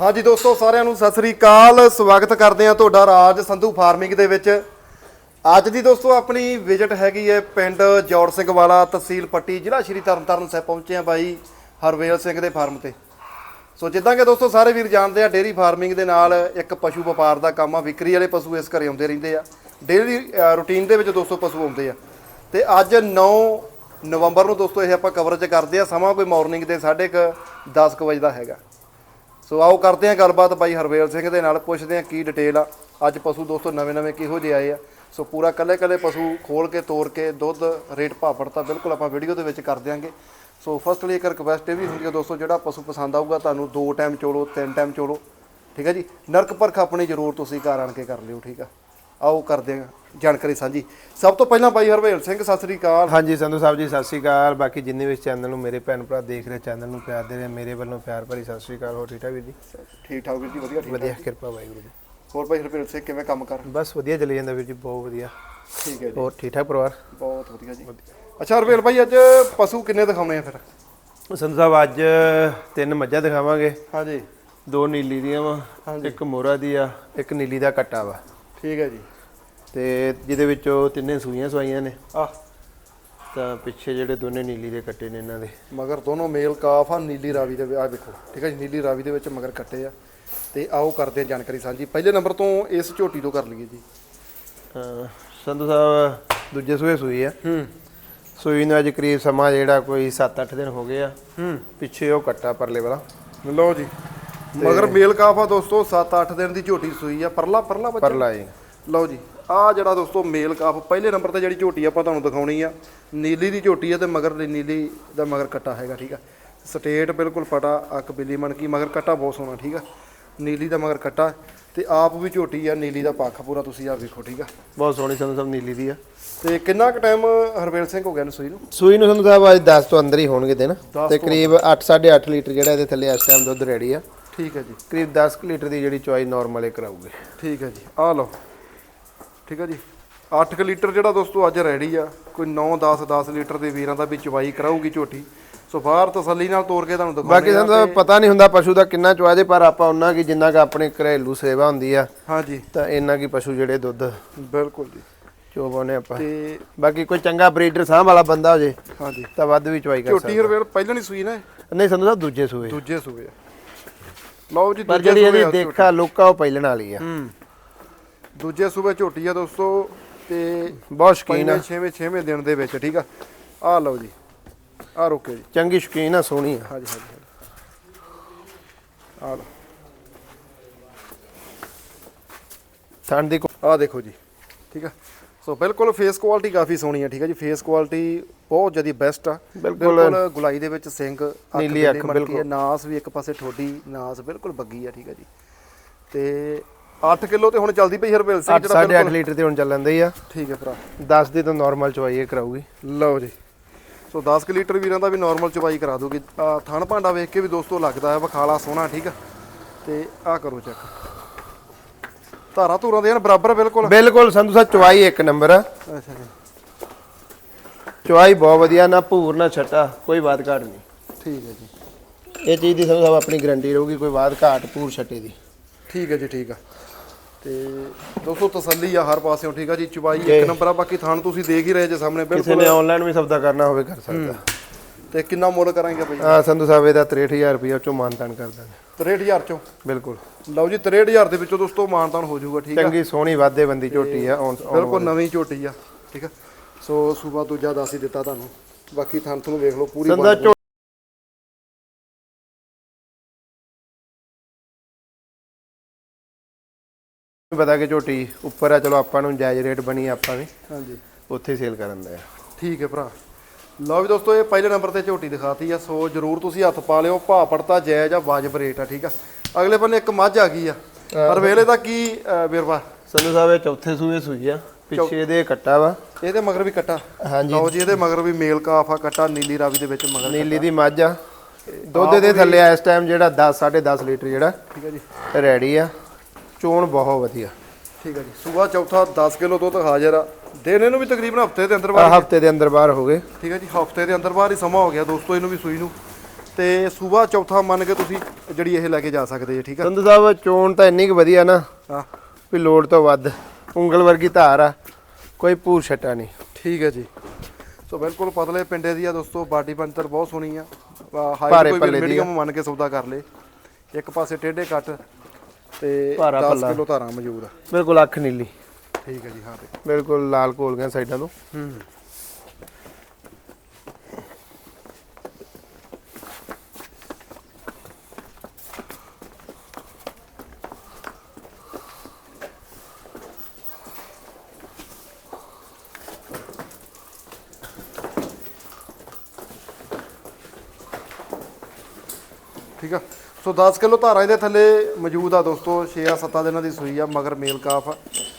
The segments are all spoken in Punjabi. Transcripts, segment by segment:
ਹਾਂਜੀ ਦੋਸਤੋ, ਸਾਰਿਆਂ ਨੂੰ ਸਤਿ ਸ੍ਰੀ ਅਕਾਲ। ਸਵਾਗਤ ਕਰਦੇ ਆ ਤੁਹਾਡਾ ਰਾਜ ਸੰਧੂ ਫਾਰਮਿੰਗ ਦੇ ਵਿੱਚ। ਅੱਜ ਦੀ ਦੋਸਤੋ, ਆਪਣੀ ਵਿਜ਼ਿਟ ਹੈਗੀ ਹੈ ਪਿੰਡ ਜੋੜ ਸਿੰਘ ਵਾਲਾ ਤਹਿਸੀਲ ਪੱਟੀ, ਜ਼ਿਲ੍ਹਾ ਸ਼੍ਰੀ ਤਰਨਤਾਰਨ ਸਾਹਿਬ ਪਹੁੰਚੇ ਆ ਬਾਈ ਹਰਵੇਲ ਸਿੰਘ ਦੇ ਫਾਰਮ ਤੇ। ਸੋ ਜਿੱਦਾਂ ਕਿ ਦੋਸਤੋ, ਸਾਰੇ ਵੀਰ ਜਾਣਦੇ ਆ ਡੇਰੀ ਫਾਰਮਿੰਗ ਦੇ ਨਾਲ ਇੱਕ ਪਸ਼ੂ ਵਪਾਰ ਦਾ ਕੰਮ ਆ। ਵਿਕਰੀ ਵਾਲੇ ਪਸ਼ੂ ਇਸ ਘਰੇ ਆਉਂਦੇ ਰਹਿੰਦੇ ਆ। ਡੇਲੀ ਰੂਟੀਨ ਦੇ ਵਿੱਚ ਦੋਸਤੋ, ਪਸ਼ੂ ਆਉਂਦੇ ਆ। ਤੇ ਅੱਜ 9 ਨਵੰਬਰ ਨੂੰ ਦੋਸਤੋ, ਇਹ ਆਪਾਂ ਕਵਰੇਜ ਕਰਦੇ ਆ। ਸਮਾਂ ਕੋਈ ਮਾਰਨਿੰਗ ਦੇ 10:30 ਕੁ ਵਜੇ ਦਾ ਹੈਗਾ। ਸੋ ਆਓ ਕਰਦੇ ਹਾਂ ਗੱਲਬਾਤ ਬਾਈ ਹਰਵੇਲ ਸਿੰਘ ਦੇ ਨਾਲ, ਪੁੱਛਦੇ ਹਾਂ ਕੀ ਡਿਟੇਲ ਆ। ਅੱਜ ਪਸ਼ੂ ਦੋਸਤੋ ਨਵੇਂ ਨਵੇਂ ਕਿਹੋ ਜਿਹੇ ਆਏ ਆ। ਸੋ ਪੂਰਾ ਕੱਲੇ ਕੱਲੇ ਪਸ਼ੂ ਖੋਲ ਕੇ ਤੋੜ ਕੇ, ਦੁੱਧ ਰੇਟ ਭਾਪੜ ਤਾਂ ਬਿਲਕੁਲ ਆਪਾਂ ਵੀਡੀਓ ਦੇ ਵਿੱਚ ਕਰ ਦਿਆਂਗੇ। ਸੋ ਫਸਟਲੀ ਇੱਕ ਰਿਕਵੈਸਟ ਇਹ ਵੀ ਹੁੰਦੀ ਹੈ ਦੋਸਤੋ, ਜਿਹੜਾ ਪਸ਼ੂ ਪਸੰਦ ਆਊਗਾ, ਤੁਹਾਨੂੰ ਦੋ ਟਾਈਮ ਚੋਲੋ, ਤਿੰਨ ਟਾਈਮ ਚੋਲੋ, ਠੀਕ ਹੈ ਜੀ? ਨਰਕ ਪਰਖ ਆਪਣੀ ਜ਼ਰੂਰ ਤੁਸੀਂ ਘਰ ਆਣ ਕੇ ਕਰ ਲਿਓ, ਠੀਕ ਆ? ਆਓ ਕਰਦੇ ਹਾਂ ਜਾਣਕਾਰੀ ਸਾਂਝੀ। ਸਭ ਤੋਂ ਪਹਿਲਾਂ ਬਾਈ ਹਰਵੇਲ ਸਿੰਘ ਸਤਿ ਸ੍ਰੀ ਅਕਾਲ। ਹਾਂਜੀ ਸੰਧੂ ਸਾਹਿਬ ਜੀ ਸਤਿ ਸ਼੍ਰੀ ਅਕਾਲ। ਬਾਕੀ ਜਿੰਨੇ ਵੀ ਇਸ ਚੈਨਲ ਨੂੰ ਮੇਰੇ ਭੈਣ ਭਰਾ ਦੇਖ ਰਹੇ ਚੈਨਲ ਨੂੰ ਪਿਆਰ ਦੇ ਰਹੇ ਮੇਰੇ ਵੱਲੋਂ ਪਿਆਰ ਭਰੀ ਸਤਿ ਸ਼੍ਰੀ ਅਕਾਲ। ਹੋ ਠੀਕ ਠਾਕ ਵੀਰ ਜੀ? ਠੀਕ ਠਾਕ ਵੀਰ ਜੀ ਵਧੀਆ ਠੀਕ ਵਧੀਆ ਕਿਰਪਾ ਵਾਹਿਗੁਰੂ ਜੀ। ਹੋਰ ਬਾਈ ਹਰਵੇਲ ਸਿੰਘ ਕਿਵੇਂ ਕੰਮ ਕਰ? ਬਸ ਵਧੀਆ ਚੱਲੀ ਜਾਂਦਾ ਵੀਰ ਜੀ ਬਹੁਤ ਵਧੀਆ। ਠੀਕ ਹੈ ਜੀ। ਹੋਰ ਠੀਕ ਠਾਕ ਪਰਿਵਾਰ? ਬਹੁਤ ਵਧੀਆ ਜੀ। ਅੱਛਾ ਹਰਵੇਲ ਭਾਈ ਅੱਜ ਪਸ਼ੂ ਕਿੰਨੇ ਦਿਖਾਉਣੇ ਆ ਫਿਰ? ਸੰਧੂ ਸਾਹਿਬ ਅੱਜ ਤਿੰਨ ਮੱਝਾਂ ਦਿਖਾਵਾਂਗੇ। ਹਾਂਜੀ। ਦੋ ਨੀਲੀ ਦੀਆਂ ਵਾ ਇੱਕ ਮੋਰਾ ਦੀ ਆ ਇੱਕ ਨੀਲੀ ਦਾ ਕੱਟਾ ਵਾ। ਠੀਕ ਹੈ ਜੀ। ਤੇ ਜਿਹਦੇ ਵਿੱਚੋਂ ਤਿੰਨੇ ਸੂਈਆਂ ਸਵਾਈਆਂ ਨੇ। ਆ। ਤਾਂ ਪਿੱਛੇ ਜਿਹੜੇ ਦੋਨੇ ਨੀਲੀ ਦੇ ਕੱਟੇ ਨੇ ਇਹਨਾਂ ਦੇ। ਮਗਰ ਦੋਨੋਂ ਮੇਲ ਕਾਫ ਆ ਨੀਲੀ ਰਾਵੀ ਦੇ ਆ ਵੇਖੋ ਠੀਕ ਹੈ ਜੀ ਨੀਲੀ ਰਾਵੀ ਦੇ ਵਿੱਚ ਮਗਰ ਕੱਟੇ ਆ। ਤੇ ਆਓ ਕਰਦੇ ਆ ਜਾਣਕਾਰੀ ਸਾਂਝੀ। ਪਹਿਲੇ ਨੰਬਰ ਤੋਂ ਇਸ ਝੋਟੀ ਤੋਂ ਕਰ ਲਈਏ ਜੀ। ਸੰਧੂ ਸਾਹਿਬ ਦੂਜੇ ਸੂਏ ਸੂਈ ਆ। ਹੂੰ। ਸੂਈ ਨੂੰ ਅੱਜ ਕਰੀਬ ਸਮਾਂ ਜਿਹੜਾ ਕੋਈ 7-8 ਦਿਨ ਹੋ ਗਏ ਆ। ਹੂੰ। ਪਿੱਛੇ ਉਹ ਕੱਟਾ ਪਰਲੇ ਵਾਲਾ। ਲਓ ਜੀ। ਮਗਰ ਮੇਲ ਕਾਫ ਆ ਦੋਸਤੋ 7-8 ਦਿਨ ਦੀ ਝੋਟੀ ਸੂਈ ਆ ਪਰਲਾ ਪਰਲਾ ਬੱਚਾ। ਪਰਲਾ ਜੀ। ਲਓ ਜੀ ਆ ਜਿਹੜਾ ਦੋਸਤੋ ਮੇਲ ਕਾਫ ਪਹਿਲੇ ਨੰਬਰ ਤੇ ਜਿਹੜੀ ਝੋਟੀ ਆਪਾਂ ਤੁਹਾਨੂੰ ਦਿਖਾਉਣੀ ਆ ਨੀਲੀ ਦੀ ਝੋਟੀ ਆ ਤੇ ਮਗਰ ਦੀ ਨੀਲੀ ਦਾ ਮਗਰ ਕੱਟਾ ਹੈਗਾ ਠੀਕ ਆ। ਸਟੇਟ ਬਿਲਕੁਲ ਪਟਾ ਅੱਕ ਬਿੱਲੀ ਮਣ ਕੀ ਮਗਰ ਕੱਟਾ ਬਹੁਤ ਸੋਹਣਾ ਠੀਕ ਆ। ਨੀਲੀ ਦਾ ਮਗਰ ਕੱਟਾ ਤੇ ਆਪ ਵੀ ਝੋਟੀ ਆ ਨੀਲੀ ਦਾ ਪੱਖ ਪੂਰਾ ਤੁਸੀਂ ਆ ਵੇਖੋ ਠੀਕ ਆ। ਬਹੁਤ ਸੋਹਣੀ ਸੰਧੂ ਸਾਹਿਬ ਨੀਲੀ ਦੀ ਆ। ਤੇ ਕਿੰਨਾ ਕੁ ਟਾਈਮ ਹਰਵੇਲ ਸਿੰਘ ਹੋ ਗਿਆ ਨੂੰ ਸੂਈ ਨੂੰ? ਸੂਈ ਨੂੰ ਸੰਧੂ ਸਾਹਿਬ ਅੱਜ 10 ਤੋਂ ਅੰਦਰ ਹੀ ਹੋਣਗੇ ਦਿਨ। ਤੇ ਕਰੀਬ 8-8.5 ਲੀਟਰ ਜਿਹੜਾ ਇਹਦੇ ਥੱਲੇ ਇਸ ਟਾਈਮ ਦੁੱਧ ਰੈਡੀ ਆ। ਠੀਕ ਹੈ ਜੀ। ਕਰੀਬ 10 ਕੁ ਲੀਟਰ ਦੀ ਜਿਹੜੀ ਚੁਆਈ ਨਾਰਮਲ ਇਹ ਕਰਾਊਗੇ। ਠੀਕ ਹੈ ਜੀ। ਆ ਲਓ। ਠੀਕ ਹੈ ਜੀ। 8 ਲੀਟਰ ਜਿਹੜਾ ਦੋਸਤੋ ਅੱਜ ਰੈਡੀ ਆ ਕੋਈ 9 10 10 ਲੀਟਰ ਦੇ ਵੀਰਾਂ ਦਾ ਵੀ ਚਵਾਈ ਕਰਾਊਗੀ ਝੋਟੀ। ਸੋ ਬਾਹਰ ਤਸੱਲੀ ਨਾਲ ਤੋੜ ਕੇ ਤੁਹਾਨੂੰ ਦਿਖਾਉਂਦੇ ਬਾਕੀ ਸਾਹਿਬ ਪਤਾ ਨਹੀਂ ਹੁੰਦਾ ਪਸ਼ੂ ਦਾ ਕਿੰਨਾ ਚੁਆ ਜੇ ਪਰ ਆਪਾਂ ਉਹਨਾਂ ਕੀ ਜਿੰਨਾ ਕਿ ਆਪਣੇ ਘਰੇਲੂ ਸੇਵਾ ਹੁੰਦੀ ਆ ਹਾਂਜੀ। ਤਾਂ ਇੰਨਾ ਕੀ ਪਸ਼ੂ ਜਿਹੜੇ ਦੁੱਧ ਬਿਲਕੁਲ ਜੀ। ਚੋਵਾਉਨੇ ਆਪਾਂ। ਤੇ ਬਾਕੀ ਕੋਈ ਚੰਗਾ ਬਰੀਡਰ ਸਾਂਭ ਵਾਲਾ ਬੰਦਾ ਹੋ ਜੇ ਹਾਂਜੀ। ਤਾਂ ਵੱਧ ਵੀ ਚੁਆਈ ਕਰ ਝੋਟੀ ਹਰਵੇਲ ਪਹਿਲਾਂ ਨਹੀਂ ਸੂਈ ਨਾ ਇਹ? ਸਕਦਾ ਨਹੀਂ ਸੰਧੂ ਸਾਹਿਬ ਦੂਜੇ ਸੂਏ। ਦੂਜੇ ਸੂਏ ਆ। ਲਓ ਜੀ ਪਰ ਦੂਜੇ ਜਿਹੜੀ ਇਹਦੀ ਆ। ਦੇਖਾ ਲੋਕਾ ਉਹ ਪਹਿਲਣ ਵਾਲੀ ਆ। ਹੂੰ। ਦੂਜੇ ਸੂਬੇ ਝੋਟੀ ਆ ਦੋਸਤੋ ਤੇ ਬਹੁਤ ਸ਼ਕੀਨ ਆ। ਪੰਜਵੇਂ ਛੇਵੇਂ ਛੇਵੇਂ ਦਿਨ ਦੇ ਵਿੱਚ ਠੀਕ ਆ? ਆ ਲਓ ਜੀ। ਆ ਰੋਕੇ ਜੀ। ਚੰਗੀ ਸ਼ਕੀਨ ਆ ਸੋਹਣੀ ਆ। ਹਾਂਜੀ ਹਾਂਜੀ ਹਾਂਜੀ। ਆ ਲਓ। ਥਣ ਦੀ ਆ ਦੇਖੋ ਜੀ ਠੀਕ ਆ? ਸੋ ਬਿਲਕੁਲ ਫੇਸ ਕੁਆਲਿਟੀ ਕਾਫੀ ਸੋਹਣੀ ਆ ਠੀਕ ਆ ਜੀ। ਫੇਸ ਕੁਆਲਿਟੀ ਬਹੁਤ ਜ਼ਿਆਦਾ ਬੈਸਟ ਆ। ਬਿਲਕੁਲ। ਗੁਲਾਈ ਦੇ ਵਿੱਚ ਸਿੰਘ ਨੀਲੀ ਅੱਖ, ਬਿਲਕੁਲ। ਨਾਸ ਵੀ ਇੱਕ ਪਾਸੇ ਠੋਡੀ ਨਾਸ ਬਿਲਕੁਲ ਬੱਗੀ ਆ ਠੀਕ ਆ ਜੀ। ਤੇ 8 ਕਿਲੋ ਤੇ ਹੁਣ ਚੱਲਦੀ ਪਈ ਹਰਬੇਲ ਸਿੰਘ 8 8.5 ਲੀਟਰ ਤੇ ਹੁਣ ਚੱਲਣ ਦੇ ਆ। ਠੀਕ ਹੈ ਭਰਾ। 10 ਦੀ ਤਾਂ ਨਾਰਮਲ ਚਵਾਈ ਕਰਾਊਗੀ। ਲਓ ਜੀ। ਸੋ 10 ਕੁ ਲੀਟਰ ਵੀਰਾਂ ਦਾ ਵੀ ਨਾਰਮਲ ਚਵਾਈ ਕਰਾ ਦੂਗੀ। ਥਣ ਭਾਂਡਾ ਵੇਖ ਕੇ ਵੀ ਦੋਸਤੋ ਲੱਗਦਾ ਹੈ ਵਖਾਲਾ ਸੋਹਣਾ ਠੀਕ ਆ ਤੇ ਆ ਕਰੋ ਚੈੱਕ ਧਾਰਾ ਧੂਰਾਂ ਦੇ ਹਨ ਬਰਾਬਰ ਬਿਲਕੁਲ। ਬਿਲਕੁਲ ਸੰਧੂ ਸਾਹਿਬ ਚਵਾਈ ਇੱਕ ਨੰਬਰ ਆ। ਅੱਛਾ ਜੀ। ਚਵਾਈ ਬਹੁਤ ਵਧੀਆ ਨਾ ਭੂਰ ਨਾ ਛੱਟਾ ਕੋਈ ਬਾਤ ਘਾਟ ਨਹੀਂ। ਠੀਕ ਹੈ ਜੀ। ਇਹ ਚੀਜ਼ ਦੀ ਸੰਧੂ ਸਾਹਿਬ ਆਪਣੀ ਗਾਰੰਟੀ ਰਹੂਗੀ ਕੋਈ ਬਾਤ ਘਾਟ ਭੂਰ ਛੱਟੇ ਦੀ। ਠੀਕ ਹੈ ਜੀ ਠੀਕ ਆ। ਤੇ ਦੋਸਤੋ ਤਸੱਲੀ ਆ ਹਰ ਪਾਸਿਓਂ ਠੀਕ ਆ ਜੀ? ਚਵਾਈ ਇੱਕ ਨੰਬਰ ਆ ਬਾਕੀ ਥਣ ਤੁਸੀਂ ਦੇਖ ਹੀ ਰਹੇ ਜੇ ਸਾਹਮਣੇ ਕਿਸੇ ਬਿਲਕੁਲ। ਨੇ ਆਨਲਾਈਨ ਵੀ ਸੌਦਾ ਕਰਨਾ ਹੋਵੇ ਕਰ ਸਕਦਾ। ਤੇ ਕਿੰਨਾ ਮੁੱਲ ਕਰਾਂਗੇ ਬਈ ਆ ਸੰਧੂ ਸਾਹਿਬ ਇਹਦਾ 63000 ਰੁਪਏ ਚੋਂ ਮਾਨਤਾਨ ਕਰ ਦਾਂਗੇ। 63000 ਚੋਂ। ਬਿਲਕੁਲ। ਲਓ ਜੀ 63000 ਦੇ ਵਿੱਚੋਂ ਦੋਸਤੋ ਮਾਨਤਾਨ ਹੋ ਜਾਊਗਾ ਠੀਕ ਆ? ਚੰਗੀ ਸੋਹਣੀ ਵਾਧੇ ਬੰਦੀ ਝੋਟੀ ਆ ਬਿਲਕੁਲ ਨਵੀਂ ਝੋਟੀ ਆ ਠੀਕ ਆ? ਸੋ ਸੂਬਾ ਦੂਜਾ ਦੱਸ ਹੀ ਦਿੱਤਾ ਤੁਹਾਨੂੰ। ਬਾਕੀ ਥਣ ਤੁਹਾਨੂੰ ਵੇਖ ਲਓ ਪੂਰੀ ਝੋ- ਪਤਾ ਕਿ ਝੋਟੀ ਉੱਪਰ ਆ ਚਲੋ ਆਪਾਂ ਨੂੰ ਜਾਇਜ਼ ਰੇਟ ਬਣੀ ਆਪਾਂ ਵੀ। ਹਾਂਜੀ। ਉੱਥੇ ਸੇਲ ਕਰਨ ਦਾ ਠੀਕ ਹੈ ਭਰਾ। ਲਓ ਵੀ ਦੋਸਤੋ ਇਹ ਪਹਿਲੇ ਨੰਬਰ ਤੇ ਝੋਟੀ ਦਿਖਾਤੀ ਆ ਸੋ ਜਰੂਰ ਤੁਸੀਂ ਹੱਥ ਪਾ ਲਿਓ ਭਾਅ ਪੜਤਾ ਜਾਇਜ਼ ਆ ਵਾਜਬ ਰੇਟ ਆ ਠੀਕ ਆ। ਅਗਲੇ ਬੰਨੇ ਇੱਕ ਮੱਝ ਆ ਗਈ ਆ। ਪਰ ਵੇਲੇ ਦਾ ਕੀ ਵੇਰਵਾ? ਸੰਧੂ ਸਾਹਿਬ ਇਹ ਚੌਥੇ ਸੂਏ ਸੂਈ ਆ ਪਿੱਛੇ ਇਹਦੇ ਕੱਟਾ ਵਾ। ਇਹਦੇ ਮਗਰ ਵੀ ਕੱਟਾ? ਹਾਂਜੀ। ਲਓ ਜੀ ਇਹਦੇ ਮਗਰ ਵੀ ਮੇਲ ਕਾਫ ਆ ਕੱਟਾ ਨੀਲੀ ਰਾਵੀ ਦੇ ਵਿੱਚ ਮਗਰ ਨੀਲੀ ਦੀ ਮੱਝ ਆ। ਦੁੱਧ ਦੇ ਥੱਲੇ ਇਸ ਟਾਈਮ ਜਿਹੜਾ 10 10.5 ਲੀਟਰ ਜਿਹੜਾ ਠੀਕ ਹੈ ਜੀ। ਰੈਡੀ ਆ। ਚੋਣ ਬਹੁਤ ਵਧੀਆ। ਠੀਕ ਹੈ ਜੀ। ਸੂਬਾ ਚੌਥਾ 10 ਕਿਲੋ ਦੁੱਧ ਹਾਜ਼ਰ ਆ। ਦਿਨ ਇਹਨੂੰ ਵੀ ਤਕਰੀਬਨ ਹਫ਼ਤੇ ਦੇ ਅੰਦਰ ਬਾਅਦ ਹਫ਼ਤੇ ਦੇ ਅੰਦਰ ਬਾਹਰ ਹੋ ਗਏ। ਠੀਕ ਹੈ ਜੀ ਹਫ਼ਤੇ ਦੇ ਅੰਦਰ ਬਾਅਦ ਹੀ ਸਮਾਂ ਹੋ ਗਿਆ ਦੋਸਤੋ ਇਹਨੂੰ ਵੀ ਸੂਈ ਨੂੰ। ਤੇ ਸੂਬਾ ਚੌਥਾ ਮੰਨ ਕੇ ਤੁਸੀਂ ਜਿਹੜੀ ਇਹ ਲੈ ਕੇ ਜਾ ਸਕਦੇ ਜੀ ਠੀਕ ਆ ਸੰਧੂ ਸਾਹਿਬ ਚੋਣ ਤਾਂ ਇੰਨੀ ਕੁ ਵਧੀਆ ਨਾ ਹਾਂ। ਵੀ ਲੋੜ ਤੋਂ ਵੱਧ। ਉਂਗਲ ਵਰਗੀ ਧਾਰ ਆ ਕੋਈ ਪੂਰ ਛਟਾ ਨਹੀਂ। ਠੀਕ ਹੈ ਜੀ। ਸੋ ਬਿਲਕੁਲ ਪਤਲੇ ਪਿੰਡੇ ਦੀ ਆ ਦੋਸਤੋ ਬਾਡੀ ਬੰਤਰ ਬਹੁਤ ਸੋਹਣੀ ਆ। ਹਾਈ ਕੋਈ। ਮੀਡੀਅਮ ਮੰਨ ਕੇ ਸੌਦਾ ਕਰ ਲੇ। ਇੱਕ ਪਾਸੇ ਟੇਢੇ ਕੱਟ ਤੇ ਭਾਰਾ 10 ਪੱਲਾ। ਕਿਲੋ ਧਾਰਾਂ ਮੌਜੂਦ ਆ। ਬਿਲਕੁਲ ਅੱਖ ਨੀਲੀ। ਠੀਕ ਹੈ ਜੀ ਹਾਂ ਤੇ। ਬਿਲਕੁਲ ਲਾਲ ਘੋਲ ਗਿਆ ਸਾਈਡਾਂ ਤੋਂ। ਹੂੰ। ਠੀਕ ਆ। ਸੋ 10 ਕਿਲੋ ਧਾਰਾ ਇਹਦੇ ਥੱਲੇ ਮੌਜੂਦ ਆ ਦੋਸਤੋ 6 ਆ 7 ਦਿਨਾਂ ਦੀ ਸੂਈ ਆ ਮਗਰ ਮੇਲ ਕਾਫ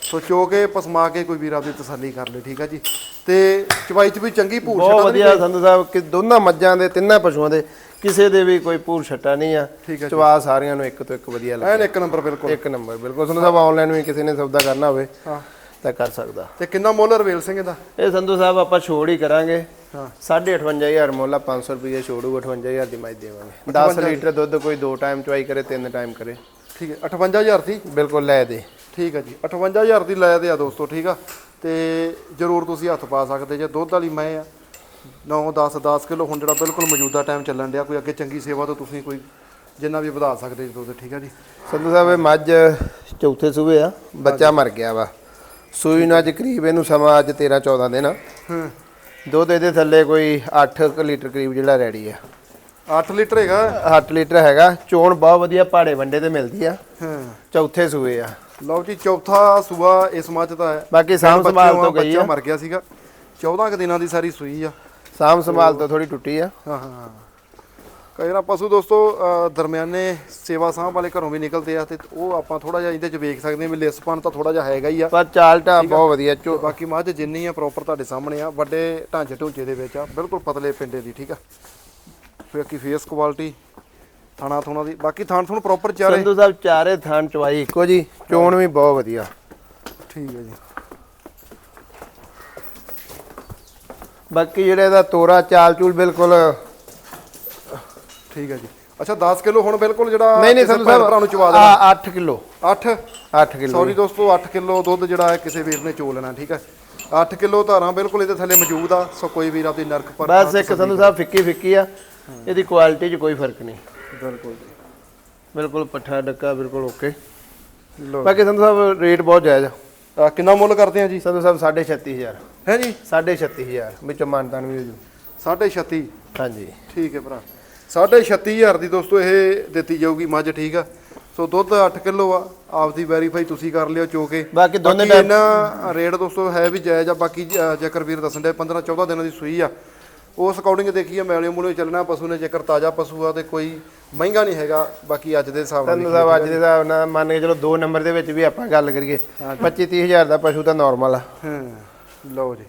ਸੋ ਚੋ ਕੇ ਪਸਮਾ ਕੇ ਕੋਈ ਵੀਰ ਆਪਦੀ ਤਸੱਲੀ ਕਰ ਲੇ ਠੀਕ ਆ ਜੀ? ਤੇ ਚਵਾਈ ਚ ਵੀ ਚੰਗੀ ਭੂਰ ਬਹੁਤ ਛਟਾ ਵਧੀਆ ਸੰਧੂ ਸਾਹਿਬ ਕਿ ਦੋਨਾਂ ਮੱਝਾਂ ਦੇ ਤਿੰਨਾਂ ਪਸ਼ੂਆਂ ਦੇ ਕਿਸੇ ਦੇ ਵੀ ਕੋਈ ਪੂਰ ਛਟਾ ਨਹੀਂ ਆ। ਚਵਾ ਸਾਰਿਆਂ ਨੂੰ ਇੱਕ ਤੋਂ ਇੱਕ ਵਧੀਆ ਲੱਗਾ। ਐਨ ਇੱਕ ਨੰਬਰ ਬਿਲਕੁਲ। ਇੱਕ ਨੰਬਰ ਬਿਲਕੁਲ। ਸੰਧੂ ਸਾਹਿਬ ਆਨਲਾਈਨ ਵੀ ਕਿਸੇ ਨੇ ਸੌਦਾ ਕਰਨਾ ਹੋਵੇ ਹਾਂ। ਤਾਂ ਕਰ ਸਕਦਾ। ਤੇ ਕਿੰਨਾ ਮੁੱਲ ਰਵੇਲ ਸਿੰਘ ਇਹਦਾ? ਇਹ ਸੰਧੂ ਸਾਹਿਬ ਆਪਾਂ ਛੋੜ ਹੀ ਕਰਾਂਗੇ। ਹਾਂ। 58500 ਮੁੱਲ ਆ 500 ਰੁਪਏ ਛੋੜੂ 58000 ਦੀ ਮੱਝ ਦੇਵਾਂਗੇ। 10 ਲੀਟਰ ਦੁੱਧ ਕੋਈ ਦੋ ਟਾਈਮ ਚਵਾਈ ਕਰੇ ਤਿੰਨ ਟਾਈਮ ਕਰੇ। ਠੀਕ ਹੈ 58000 ਦੀ? ਬਿਲਕੁਲ ਲੈ ਦੇ। ਠੀਕ ਹੈ ਜੀ 58000 ਦੀ ਲੈ ਦੇ ਆ ਦੋਸਤੋ ਠੀਕ ਆ। ਤੇ ਜਰੂਰ ਤੁਸੀਂ ਹੱਥ ਪਾ ਸਕਦੇ ਜੇ ਦੁੱਧ ਵਾਲੀ ਮੈਂ ਆ। 9 10 10 ਕਿਲੋ ਹੁਣ ਜਿਹੜਾ ਬਿਲਕੁਲ ਮੌਜੂਦਾ ਟਾਈਮ ਚੱਲਣ ਡਿਆ ਕੋਈ ਅੱਗੇ ਚੰਗੀ ਸੇਵਾ ਤੋਂ ਤੁਸੀਂ ਕੋਈ ਜਿੰਨਾ ਵੀ ਵਧਾ ਸਕਦੇ ਜੀ ਦੁੱਧ ਠੀਕ ਆ ਜੀ। ਸੰਧੂ ਸਾਹਿਬ ਇਹ ਮੱਝ ਚੌਥੇ ਸੂਬੇ ਆ ਬੱਚਾ ਮਰ ਗਿਆ ਵਾ। ਸੂਈ ਨੂੰ ਅੱਜ ਕਰੀਬ ਇਹਨੂੰ ਸਮਾਂ ਅੱਜ 13 14 ਦਿਨ ਆ। ਹੂੰ। ਦੁੱਧ ਇਹਦੇ ਥੱਲੇ ਕੋਈ 8 ਲੀਟਰ ਕਰੀਬ ਜਿਹੜਾ ਰੈਡੀ ਆ। 8 ਲੀਟਰ ਹੈਗਾ? 8 ਲੀਟਰ ਹੈਗਾ। ਚੋਣ ਬਹੁਤ ਵਧੀਆ ਪਹਾੜੇ ਵੰਡੇ ਤੇ ਮਿਲਦੀ ਆ। ਹਾਂ। ਚੌਥੇ ਸੂਏ ਆ। ਲਓ ਜੀ ਚੌਥਾ ਸੂਆ ਇਸ ਮੱਝ ਦਾ ਹੈ। ਬਾਕੀ ਸਾਂਭ ਸੰਭਾਲ ਤੋਂ ਗਈ ਆ। ਮਰ ਗਿਆ ਸੀਗਾ। 14 ਕੁ ਦਿਨਾਂ ਦੀ ਸਾਰੀ ਸੂਈ ਆ। ਸਾਂਭ ਸੰਭਾਲ ਤੋਂ ਥੋੜੀ ਟੁੱਟੀ ਆ। ਹਾਂ ਹਾਂ। ਕਈ ਪਸ਼ੂ ਦੋਸਤੋ ਦਰਮਿਆਨੇ ਸੇਵਾ ਸਾਂਭ ਵਾਲੇ ਘਰੋਂ ਵੀ ਨਿਕਲਦੇ ਆ ਤੇ ਉਹ ਆਪਾਂ ਥੋੜਾ ਜਿਹਾ ਇਹਦੇ ਚ ਵੇਖ ਸਕਦੇ ਹਾਂ ਵੀ ਲਿਸਪਨ ਤਾਂ ਥੋੜਾ ਜਿਹਾ ਹੈਗਾ ਹੀ ਆ। ਪਰ ਚਾਲ ਢਾਂ ਬਹੁਤ ਵਧੀਆ ਚੋ ਬਾਕੀ ਮੱਝ ਜਿੰਨੀ ਆ ਪ੍ਰੋਪਰ ਤੁਹਾਡੇ ਸਾਹਮਣੇ ਆ ਵੱਡੇ ਢਾਂਚੇ ਢੂੰਚੇ ਦੇ ਵਿੱਚ ਆ ਬਿਲਕੁਲ ਪਤਲੇ ਪਿੰਡੇ ਦੀ ਠੀਕ ਆ। ਫਿਰ ਕੀ ਫੇਸ ਕੁਆਲਿਟੀ ਥਾਣਾ ਥੋਣਾ ਦੀ ਬਾਕੀ ਥਾਣ ਥੁਣ ਪ੍ਰੋਪਰ ਚਾਰੇ। ਸੰਧੂ ਸਾਹਿਬ ਚਾਰੇ ਥਾਨ ਚਵਾਈ ਇੱਕੋ ਜੀ ਚੋਣ ਵੀ ਬਹੁਤ ਵਧੀਆ। ਠੀਕ ਹੈ ਜੀ। ਬਾਕੀ ਜਿਹੜੇ ਇਹਦਾ ਤੋਰਾ ਚਾਲ ਚੂਲ ਬਿਲਕੁਲ ਠੀਕ ਹੈ ਜੀ। ਅੱਛਾ 10 ਕਿਲੋ ਹੁਣ ਬਿਲਕੁਲ ਜਿਹੜਾ ਨਹੀਂ ਨਹੀਂ ਭੈਣ ਭਰਾ ਨੂੰ ਚਵਾ ਦੇਣਾ। ਸਾਹਿਬ 8 ਕਿਲੋ। 8 8 ਕਿਲੋ ਸੌਰੀ ਦੋਸਤੋ 8 ਕਿਲੋ ਦੁੱਧ ਜਿਹੜਾ ਹੈ ਕਿਸੇ ਵੀਰ ਨੇ ਚੋ ਲੈਣਾ ਠੀਕ ਹੈ। 8 ਕਿਲੋ ਧਾਰਾਂ ਬਿਲਕੁਲ ਇਹਦੇ ਥੱਲੇ ਮੌਜੂਦ ਆ ਸੋ ਕੋਈ ਵੀਰ ਆਪਦੀ ਨਰਕ ਪਰ ਬਸ ਇੱਕ ਸੰਧੂ ਸਾਹਿਬ ਫਿੱਕੀ ਫਿੱਕੀ ਆ ਇਹਦੀ ਕੁਆਲਿਟੀ 'ਚ ਕੋਈ ਫ਼ਰਕ ਨਹੀਂ। ਬਿਲਕੁਲ ਜੀ। ਬਿਲਕੁਲ ਪੱਠਾ ਡੱਕਾ ਬਿਲਕੁਲ ਓਕੇ ਲੋ ਬਾਕੀ ਸੰਧੂ ਸਾਹਿਬ ਰੇਟ ਬਹੁਤ ਜਾਇਜ਼ ਆ। ਕਿੰਨਾ ਮੁੱਲ ਕਰਦੇ ਆ ਜੀ? ਸੰਧੂ ਸਾਹਿਬ 36500 ਹੈ ਜੀ? 36500 ਵਿੱਚੋਂ ਮਾਨਤਾਨ ਵੀ ਹੋ ਜੂ। 36 ਹਾਂਜੀ। ਠੀਕ ਹੈ ਭਰਾ। 36500 ਦੀ ਦੋਸਤੋ ਇਹ ਦਿੱਤੀ ਜਾਊਗੀ ਮੱਝ ਠੀਕ ਆ। ਸੋ ਦੁੱਧ 8 ਕਿਲੋ ਆ ਆਪਦੀ ਵੈਰੀਫਾਈ ਤੁਸੀਂ ਕਰ ਲਿਓ ਚੋ ਕੇ। ਬਾਕੀ ਦੋਨੇ ਬਾਕੀ ਇਹਨਾਂ ਰੇਟ ਦੋਸਤੋ ਹੈ ਵੀ ਜਾਇਜ਼ ਆ ਬਾਕੀ ਜੇਕਰ ਵੀਰ ਦੱਸਣ ਦੇ 15 14 ਦਿਨਾਂ ਦੀ ਸੂਈ ਆ। ਉਸ ਅਕੋਰਡਿੰਗ ਦੇਖੀਏ ਮੈਲੇ ਮੂਲੇ ਚੱਲਣਾ ਪਸ਼ੂ ਨੇ ਜੇਕਰ ਤਾਜ਼ਾ ਪਸ਼ੂ ਆ ਤੇ ਕੋਈ ਮਹਿੰਗਾ ਨਹੀਂ ਹੈਗਾ ਬਾਕੀ ਅੱਜ ਦੇ ਹਿਸਾਬ ਨਾਲ ਸਾਹਿਬ ਅੱਜ ਦੇ ਹਿਸਾਬ ਨਾਲ ਮੰਨ ਕੇ ਚਲੋ ਦੋ ਨੰਬਰ ਦੇ ਵਿੱਚ ਵੀ ਆਪਾਂ ਗੱਲ ਕਰੀਏ 25 30000 ਦਾ ਪਸ਼ੂ ਤਾਂ ਨਾਰਮਲ ਆ। ਲਓ ਜੀ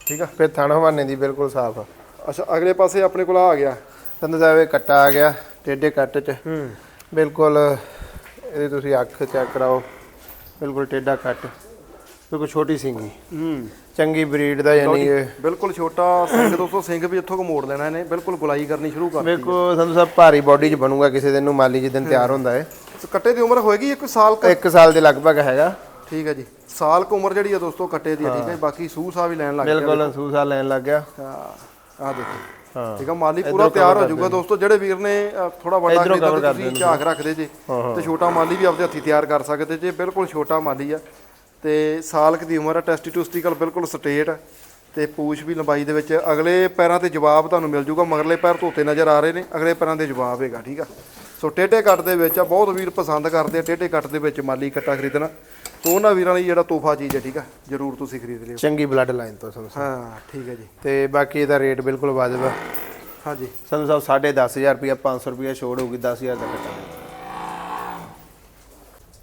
ਠੀਕ ਆ। ਫਿਰ ਥਣ ਹਵਾਨੇ ਦੀ ਬਿਲਕੁਲ ਸਾਫ਼ ਆ। ਅੱਛਾ ਅਗਲੇ ਪਾਸੇ ਆਪਣੇ ਕੋਲ ਆ ਗਿਆ। ਸੰਧੂ ਸਾਹਿਬ ਇਹ ਕੱਟਾ ਆ ਗਿਆ ਟੇਡੇ ਕੱਟ 'ਚ। ਹੂੰ। ਬਿਲਕੁਲ ਇਹਦੀ ਤੁਸੀਂ ਅੱਖ ਚੈੱਕ ਕਰਾਓ ਬਿਲਕੁਲ ਟੇਡਾ ਕੱਟ ਬਿਲਕੁਲ ਛੋਟੀ ਸਿੰਗੀ। ਹੂੰ। ਚੰਗੀ ਬਰੀਡ ਦਾ ਯਾਨੀ ਇਹ ਬਿਲਕੁਲ ਛੋਟਾ ਸਿੰਘ ਦੋਸਤੋ ਸਿੰਘ ਵੀ ਇੱਥੋਂ ਕੋ ਮੋੜ ਲੈਣਾ ਇਹਨੇ ਬਿਲਕੁਲ ਗੁਲਾਈ ਕਰਨੀ ਸ਼ੁਰੂ ਕਰ ਬਿਲਕੁਲ ਸੰਧੂ ਸਾਹਿਬ ਭਾਰੀ ਬਾਡੀ 'ਚ ਬਣੂਗਾ ਕਿਸੇ ਦਿਨ ਨੂੰ ਮਾਲੀ ਜਿੱਦਨ ਤਿਆਰ ਹੁੰਦਾ ਹੈ ਕੱਟੇ ਦੀ ਉਮਰ ਹੋਏਗੀ ਇੱਕ ਸਾਲ ਕੁ? ਇੱਕ ਸਾਲ ਦੇ ਲਗਭਗ ਹੈਗਾ। ਠੀਕ ਹੈ ਜੀ ਸਾਲ ਕੁ ਉਮਰ ਜਿਹੜੀ ਆ ਦੋਸਤੋ ਕੱਟੇ ਦੀ ਠੀਕ ਹੈ ਬਾਕੀ ਸੂਹ ਸਾਹ ਵੀ ਲੈਣ ਲੱਗ ਗਿਆ ਬਿਲਕੁਲ ਸੂਸਾ ਲੈਣ ਲੱਗ ਗਿਆ। ਆ ਦੇਖੋ। ਹਾਂ ਠੀਕ ਆ ਮਾਲੀ ਪੂਰਾ ਤਿਆਰ ਹੋ ਜਾਊਗਾ ਦੋਸਤੋ ਜਿਹੜੇ ਵੀਰ ਨੇ ਥੋੜਾ ਵੱਡਾ cover ਤੇ ਤੁਸੀਂ ਝਾਕ ਰੱਖਦੇ ਜੇ ਤੇ ਛੋਟਾ ਮਾਲੀ ਵੀ ਆਪਦੇ ਹੱਥੀ ਤਿਆਰ ਕਰ ਸਕਦੇ ਜੇ ਬਿਲਕੁਲ ਛੋਟਾ ਮਾਲੀ ਆ। ਤੇ ਸਾਲ ਕੁ ਦੀ ਉਮਰ ਆ ਟੈਸਟੀ ਟੂਸਟੀਕਲ ਬਿਲਕੁਲ ਸਟੇਟ ਤੇ ਪੂਛ ਵੀ ਲੰਬਾਈ ਦੇ ਵਿੱਚ ਅਗਲੇ ਪੈਰਾਂ ਤੇ ਜਵਾਬ ਤੁਹਾਨੂੰ ਮਿਲ ਜਾਊਗਾ ਮਗਰਲੇ ਪੈਰ ਧੋਤੇ ਨਜ਼ਰ ਆ ਰਹੇ ਨੇ ਅਗਲੇ ਪੈਰਾਂ ਦੇ ਜਵਾਬ ਹੈਗਾ ਠੀਕ ਆ। ਸੋ ਟੇਢੇ ਕੱਟ ਦੇ ਵਿੱਚ ਆ ਬਹੁਤ ਵੀਰ ਪਸੰਦ ਕਰਦੇ ਆ ਟੇਢੇ ਕੱਟ ਦੇ ਵਿੱਚ ਮਾਲੀ ਕੱਟਾ ਖਰੀਦਣਾ। ਸੋ ਉਹਨਾਂ ਵੀਰਾਂ ਲਈ ਜਿਹੜਾ ਤੋਹਫਾ ਚੀਜ਼ ਹੈ ਠੀਕ ਆ? ਜਰੂਰ ਤੁਸੀਂ ਖਰੀਦ ਲਿਓ। ਚੰਗੀ ਬਲੱਡ ਲਾਈਨ ਤੋਂ ਸਾਹਿਬ ਹਾਂ ਠੀਕ ਹੈ ਜੀ। ਤੇ ਬਾਕੀ ਇਹਦਾ ਰੇਟ ਬਿਲਕੁਲ ਵਾਜਬ ਆ। ਹਾਂਜੀ। ਸੰਧੂ ਸਾਹਿਬ 10500 ਰੁਪਇਆ 500 ਰੁਪਇਆ ਛੋੜ ਹੋਊਗੀ 10000 ਦਾ ਕੱਟਾ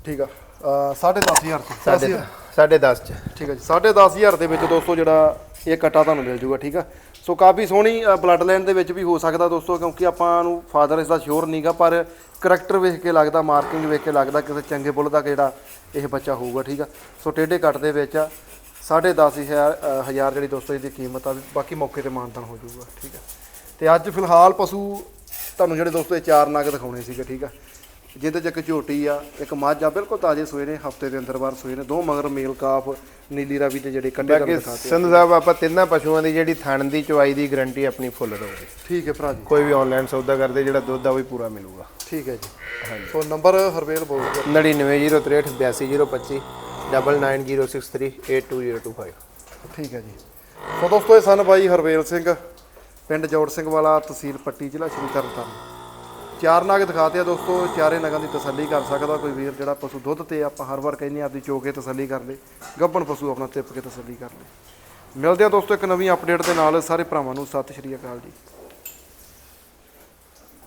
ਠੀਕ ਆ। ਅ, ਸਾਢੇ ਦਸ ਹਜ਼ਾਰ ਤੇ। ਸਾਢੇ ਸਾਢੇ 10 ਚ। ਠੀਕ ਹੈ ਜੀ। 10500 ਦੇ ਵਿੱਚ ਦੋਸਤੋ ਜਿਹੜਾ ਇਹ ਕਟਾ ਤੁਹਾਨੂੰ ਮਿਲ ਜੂਗਾ ਠੀਕ ਆ? ਸੋ ਕਾਫੀ ਸੋਹਣੀ ਬਲੱਡ ਲਾਈਨ ਦੇ ਵਿੱਚ ਵੀ ਹੋ ਸਕਦਾ ਦੋਸਤੋ, ਕਿਉਂਕਿ ਆਪਾਂ ਨੂੰ ਫਾਦਰ ਇਸ ਦਾ ਸ਼ੋਰ ਨਹੀਂਗਾ ਪਰ ਕਰੈਕਟਰ ਵੇਖ ਕੇ ਲੱਗਦਾ ਮਾਰਕਿੰਗ ਵੇਖ ਕੇ ਲੱਗਦਾ, ਕਿਸੇ ਚੰਗੇ ਬੁੱਲ ਦਾ ਜਿਹੜਾ ਇਹ ਬੱਚਾ ਹੋਊਗਾ, ਠੀਕ ਆ? ਸੋ ਟੇਢੇ ਕੱਟ ਦੇ ਵਿੱਚ ਆ 10500 ਹਜ਼ਾਰ ਜਿਹੜੀ ਦੋਸਤੋ ਇਹਦੀ ਕੀਮਤ ਆ, ਬਾਕੀ ਮੌਕੇ ਤੇ ਮਾਨਤਨ ਹੋ ਜਾਊਗਾ, ਠੀਕ ਆ? ਤੇ ਅੱਜ ਫਿਲਹਾਲ ਪਸ਼ੂ ਤੁਹਾਨੂੰ ਜਿਹੜੇ ਦੋਸਤੋ ਇਹ ਚਾਰ ਨਗ ਦਿਖਾਉਣੇ ਸੀਗੇ, ਠੀਕ ਆ? ਜਿਹਦੇ ਚ ਇੱਕ ਝੋਟੀ ਆ ਇੱਕ ਮੱਝ ਆ ਬਿਲਕੁਲ ਤਾਜ਼ੇ ਸੋਏ ਨੇ ਹਫ਼ਤੇ ਦੇ ਅੰਦਰ ਬਾਹਰ ਸੋਏ ਨੇ ਦੋ ਮਗਰ ਮੇਲ ਕਾਫ ਨੀਲੀ ਰਾਵੀ ਤੇ ਜਿਹੜੇ ਕੰਡੇ ਬਾਕੀ ਦਿਖਾਤੇ ਸੰਧੂ ਸਾਹਿਬ ਆਪਾਂ ਤਿੰਨਾਂ ਪਸ਼ੂਆਂ ਦੀ ਜਿਹੜੀ ਥਣ ਦੀ ਚਵਾਈ ਦੀ ਗਾਰੰਟੀ ਆਪਣੀ ਫੁੱਲ ਰਹੂਗੀ। ਠੀਕ ਹੈ ਭਰਾ ਜੀ। ਕੋਈ ਵੀ ਆਨਲਾਈਨ ਸੌਦਾ ਕਰਦੇ ਜਿਹੜਾ ਦੁੱਧ ਆ ਉਹ ਵੀ ਪੂਰਾ ਮਿਲੂਗਾ। ਠੀਕ ਹੈ ਜੀ। ਸੋ ਨੰਬਰ ਹਰਵੇਲ ਬੋਲ ਦਿਓ। 9903682025 9906382025 ਠੀਕ ਹੈ ਜੀ। ਸੋ ਦੋਸਤੋ ਇਹ ਸਨ ਬਾਈ ਹਰਵੇਲ ਸਿੰਘ ਪਿੰਡ ਜੋੜ ਸਿੰਘ ਵਾਲਾ ਤਹਿਸੀਲ ਪੱਟੀ ਜ਼ਿਲ੍ਹਾ ਸ਼੍ਰੀ ਤਰਨਤਾਰਨ। ਚਾਰ ਨਗ ਦਿਖਾਤੇ ਆ ਦੋਸਤੋ, ਚਾਰੇ ਨਗਾਂ ਦੀ ਤਸੱਲੀ ਕਰ ਸਕਦਾ ਕੋਈ ਵੀਰ ਜਿਹੜਾ ਪਸ਼ੂ ਦੁੱਧ ਤੇ ਆਪਾਂ ਹਰ ਵਾਰ ਕਹਿੰਦੇ ਆ ਆਪਦੀ ਚੋ ਕੇ ਤਸੱਲੀ ਕਰ ਲੇ, ਗੱਭਣ ਪਸ਼ੂ ਆਪਣਾ ਤਿੱਪ ਕੇ ਤਸੱਲੀ ਕਰ ਲੇ। ਮਿਲਦੇ ਆ ਦੋਸਤੋ ਇੱਕ ਨਵੀਂ ਅਪਡੇਟ ਦੇ ਨਾਲ, ਸਾਰੇ ਭਰਾਵਾਂ ਨੂੰ ਸਤਿ ਸ਼੍ਰੀ ਅਕਾਲ ਜੀ।